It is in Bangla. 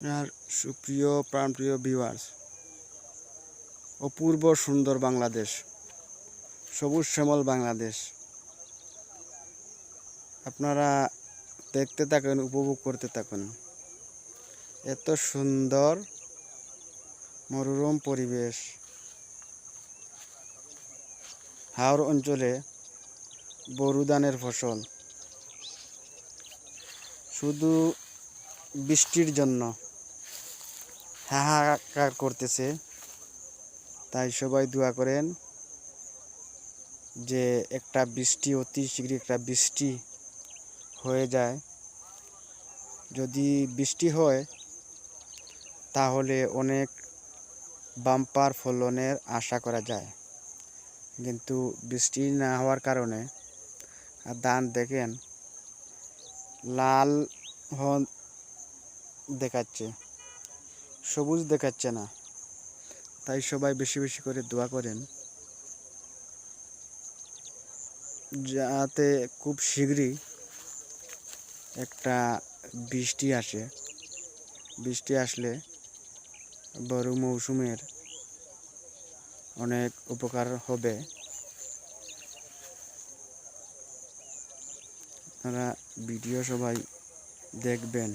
আর সুপ্রিয়, প্রাণপ্রিয় ভিউয়ার্স অপূর্ব সুন্দর বাংলাদেশ, সবুজ শ্যামল বাংলাদেশ। আপনারা দেখতে থাকুন, উপভোগ করতে থাকুন। এত সুন্দর, মনোরম পরিবেশ। হাওড় অঞ্চলে বোরো ধানের ফসল। শুধু বৃষ্টির জন্য। হাহাকার করতেছে। তাই সবাই দোয়া করেন যে একটা বৃষ্টি, অতি শীঘ্রই একটা বৃষ্টি হয়ে যায়। যদি বৃষ্টি হয়, তাহলে অনেক বাম্পার ফলনের আশা করা যায়। কিন্তু বৃষ্টি না হওয়ার কারণে, আর ধান দেখেন, লাল হন দেখাচ্ছে। সবুজ দেখাচ্ছে না। তাই সবাই বেশি বেশি করে দোয়া করেন। যাতে খুব শীঘ্রই একটা বৃষ্টি আসে। বৃষ্টি আসলে বড় মৌসুমের অনেক উপকার হবে। আপনারা ভিডিও সবাই দেখবেন।